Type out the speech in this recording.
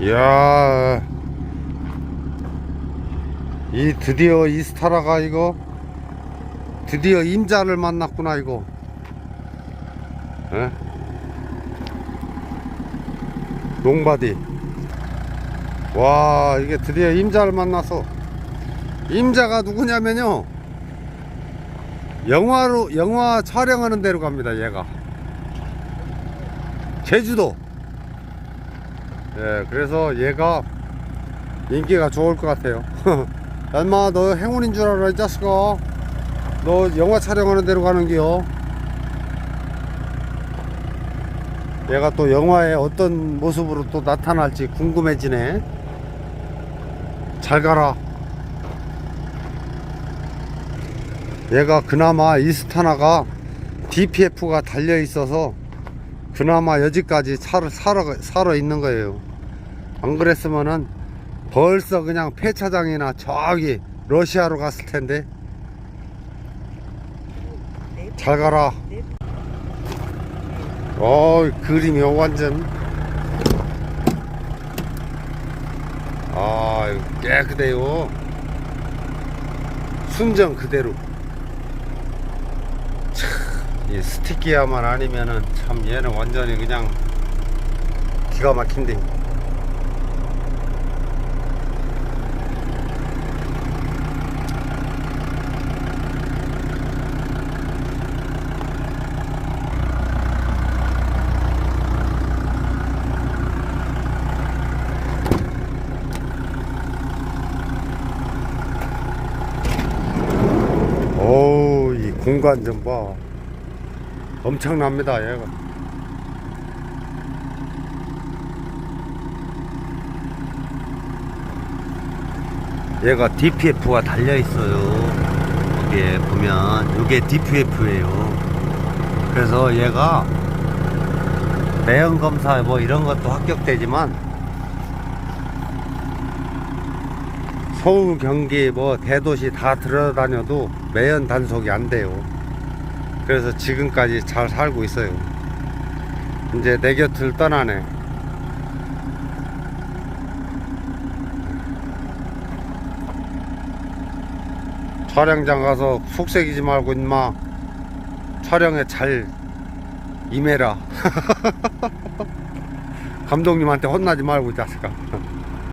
이야. 이 드디어 이스타라가 이거 드디어 임자를 만났구나 이거. 에? 농바디. 와 이게 드디어 임자를 만나서 임자가 누구냐면요. 영화로 영화 촬영하는 데로 갑니다 얘가. 제주도 예, 그래서 얘가 인기가 좋을 것 같아요. 엄마, 너 행운인 줄 알아, 이 자식아. 너 영화 촬영하는 데로 가는 기요. 얘가 또 영화에 어떤 모습으로 또 나타날지 궁금해지네. 잘 가라. 얘가 그나마 이스타나가 DPF가 달려 있어서 그나마 여지까지 차를 사러, 사러 있는 거예요. 안 그랬으면은 벌써 그냥 폐차장이나 저기 러시아로 갔을 텐데. 잘 가라. 어, 그림이 완전. 아, 이거 깨끗해요. 순정 그대로. 이 스티키야만 아니면은 참 얘는 완전히 그냥 기가 막힌데 공간 좀 봐. 엄청납니다 얘가. 얘가 DPF가 달려 있어요. 여기에 보면 이게 DPF예요. 그래서 얘가 매연 검사 뭐 이런 것도 합격되지만 서울 경기 뭐 대도시 다 들어다녀도 매연 단속이 안 돼요 그래서 지금까지 잘 살고 있어요. 이제 내 곁을 떠나네. 촬영장 가서 속색이지 말고 임마 촬영에 잘 임해라. 감독님한테 혼나지 말고 이 자식아.